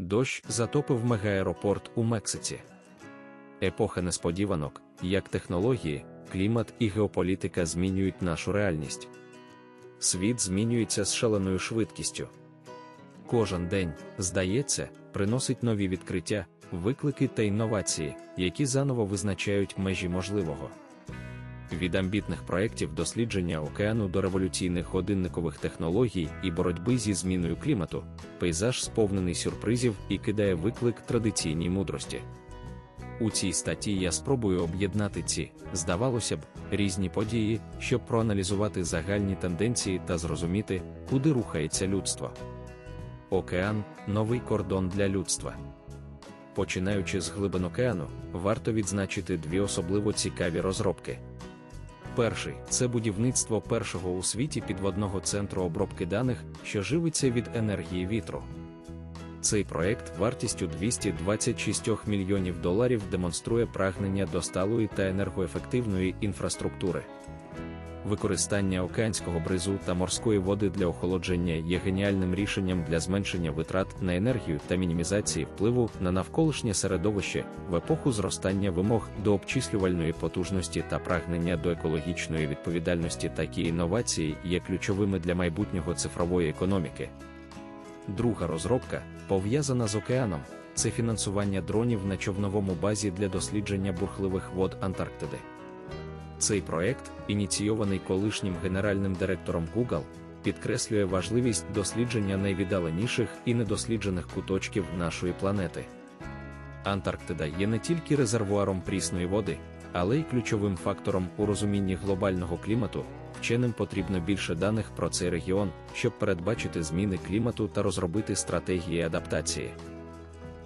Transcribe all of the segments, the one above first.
Дощ затопив мегааеропорт у Мексиці. Епоха несподіванок, як технології, клімат і геополітика змінюють нашу реальність. Світ змінюється з шаленою швидкістю. Кожен день, здається, приносить нові відкриття, виклики та інновації, які заново визначають межі можливого. Від амбітних проєктів дослідження океану до революційних годинникових технологій і боротьби зі зміною клімату, пейзаж сповнений сюрпризів і кидає виклик традиційній мудрості. У цій статті я спробую об'єднати ці, здавалося б, різні події, щоб проаналізувати загальні тенденції та зрозуміти, куди рухається людство. Океан новий кордон для людства. Починаючи з глибин океану, варто відзначити дві особливо цікаві розробки. Перший це будівництво першого у світі підводного центру обробки даних, що живиться від енергії вітру. Цей проект вартістю 226 мільйонів доларів демонструє прагнення до сталої та енергоефективної інфраструктури. Використання океанського бризу та морської води для охолодження є геніальним рішенням для зменшення витрат на енергію та мінімізації впливу на навколишнє середовище в епоху зростання вимог до обчислювальної потужності та прагнення до екологічної відповідальності. Такі інновації є ключовими для майбутнього цифрової економіки. Друга розробка, пов'язана з океаном, це фінансування дронів на човновому базі для дослідження бурхливих вод Антарктиди. Цей проект, ініційований колишнім генеральним директором Google, підкреслює важливість дослідження найвіддаленіших і недосліджених куточків нашої планети. Антарктида є не тільки резервуаром прісної води, але й ключовим фактором у розумінні глобального клімату. Вченим потрібно більше даних про цей регіон, щоб передбачити зміни клімату та розробити стратегії адаптації.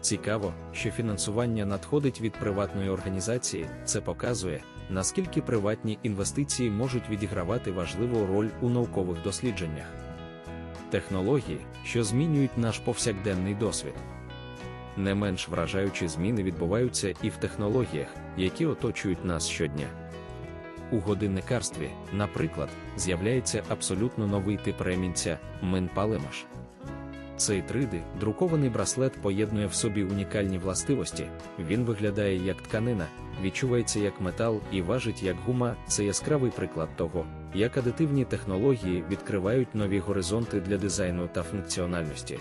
Цікаво, що фінансування надходить від приватної організації, це показує, наскільки приватні інвестиції можуть відігравати важливу роль у наукових дослідженнях. Технології, що змінюють наш повсякденний досвід. Не менш вражаючі зміни відбуваються і в технологіях, які оточують нас щодня. У годинникарстві, наприклад, з'являється абсолютно новий тип ремінця Минпалемаш. Цей 3D друкований браслет поєднує в собі унікальні властивості, він виглядає як тканина, відчувається як метал і важить як гума. Це яскравий приклад того, як адитивні технології відкривають нові горизонти для дизайну та функціональності.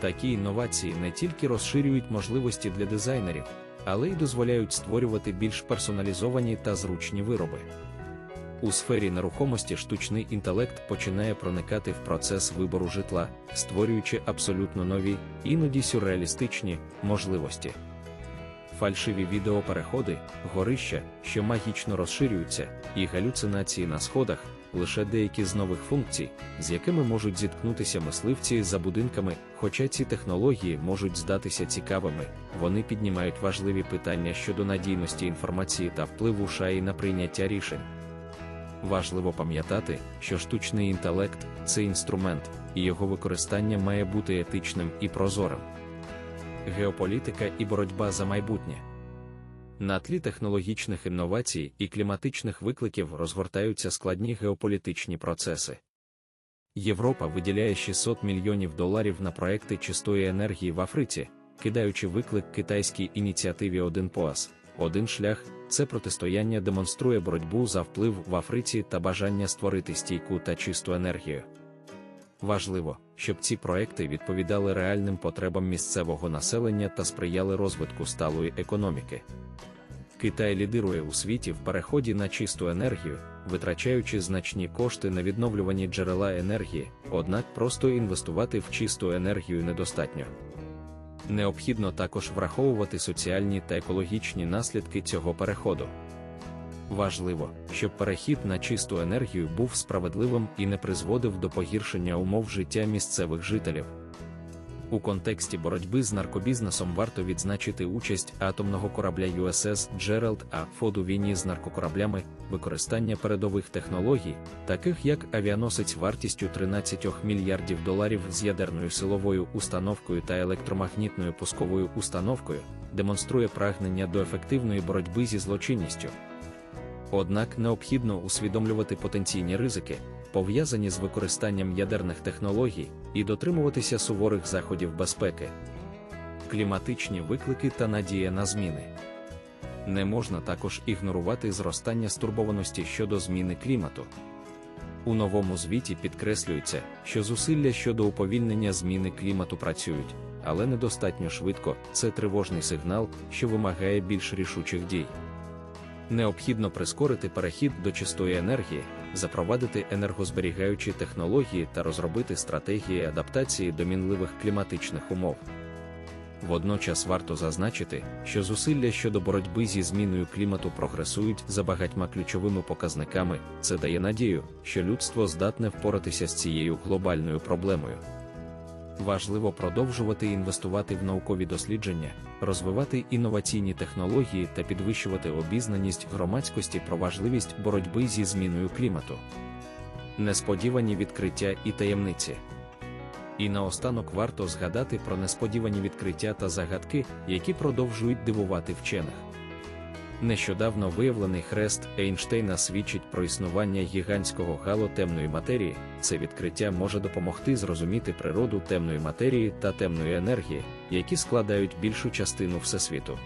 Такі інновації не тільки розширюють можливості для дизайнерів, але й дозволяють створювати більш персоналізовані та зручні вироби. У сфері нерухомості штучний інтелект починає проникати в процес вибору житла, створюючи абсолютно нові, іноді сюрреалістичні можливості. Фальшиві відеопереходи, горища, що магічно розширюються, і галюцинації на сходах лише деякі з нових функцій, з якими можуть зіткнутися мисливці за будинками, хоча ці технології можуть здатися цікавими, вони піднімають важливі питання щодо надійності інформації та впливу шаї на прийняття рішень. Важливо пам'ятати, що штучний інтелект це інструмент, і його використання має бути етичним і прозорим. Геополітика і боротьба за майбутнє. На тлі технологічних інновацій і кліматичних викликів розгортаються складні геополітичні процеси. Європа виділяє 600 мільйонів доларів на проекти чистої енергії в Африці, кидаючи виклик китайській ініціативі Один ПОАС. Один шлях це протистояння демонструє боротьбу за вплив в Африці та бажання створити стійку та чисту енергію. Важливо, щоб ці проекти відповідали реальним потребам місцевого населення та сприяли розвитку сталої економіки. Китай лідирує у світі в переході на чисту енергію, витрачаючи значні кошти на відновлювані джерела енергії, однак просто інвестувати в чисту енергію недостатньо. Необхідно також враховувати соціальні та екологічні наслідки цього переходу. Важливо, щоб перехід на чисту енергію був справедливим і не призводив до погіршення умов життя місцевих жителів. У контексті боротьби з наркобізнесом варто відзначити участь атомного корабля USS Gerald А. Фод у війні з наркокораблями, використання передових технологій, таких як авіаносець вартістю 13 мільярдів доларів з ядерною силовою установкою та електромагнітною пусковою установкою, демонструє прагнення до ефективної боротьби зі злочинністю. Однак необхідно усвідомлювати потенційні ризики, пов'язані з використанням ядерних технологій, і дотримуватися суворих заходів безпеки. кліматичні виклики та надія на зміни. Не можна також ігнорувати зростання стурбованості щодо зміни клімату. У новому звіті підкреслюється, що зусилля щодо уповільнення зміни клімату працюють, але недостатньо швидко це тривожний сигнал, що вимагає більш рішучих дій. Необхідно прискорити перехід до чистої енергії, запровадити енергозберігаючі технології та розробити стратегії адаптації до мінливих кліматичних умов. Водночас варто зазначити, що зусилля щодо боротьби зі зміною клімату прогресують за багатьма ключовими показниками, це дає надію, що людство здатне впоратися з цією глобальною проблемою. Важливо продовжувати інвестувати в наукові дослідження, розвивати інноваційні технології та підвищувати обізнаність громадськості про важливість боротьби зі зміною клімату. Несподівані відкриття і таємниці. І наостанок варто згадати про несподівані відкриття та загадки, які продовжують дивувати вчених. Нещодавно виявлений хрест Ейнштейна свідчить про існування гігантського гало темної матерії. Це відкриття може допомогти зрозуміти природу темної матерії та темної енергії, які складають більшу частину всесвіту.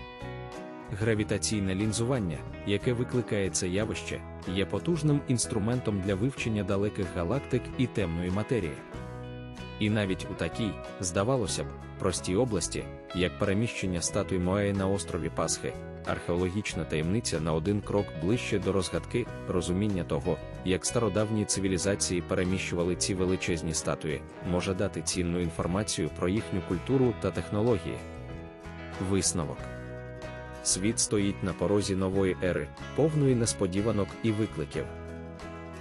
Гравітаційне лінзування, яке викликає це явище, є потужним інструментом для вивчення далеких галактик і темної матерії. І навіть у такій, здавалося б, простій області, як переміщення статуй Моеї на острові Пасхи, археологічна таємниця на один крок ближче до розгадки, розуміння того, як стародавні цивілізації переміщували ці величезні статуї, може дати цінну інформацію про їхню культуру та технології. Висновок світ стоїть на порозі нової ери, повної несподіванок і викликів.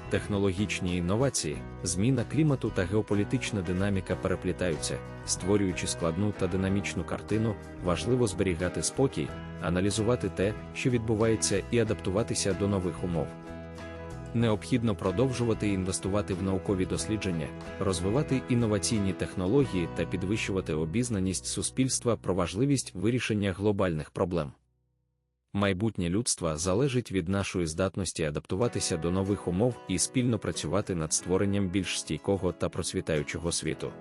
Технологічні інновації, зміна клімату та геополітична динаміка переплітаються, створюючи складну та динамічну картину, важливо зберігати спокій, аналізувати те, що відбувається, і адаптуватися до нових умов. Необхідно продовжувати інвестувати в наукові дослідження, розвивати інноваційні технології та підвищувати обізнаність суспільства про важливість вирішення глобальних проблем. Майбутнє людства залежить від нашої здатності адаптуватися до нових умов і спільно працювати над створенням більш стійкого та процвітаючого світу.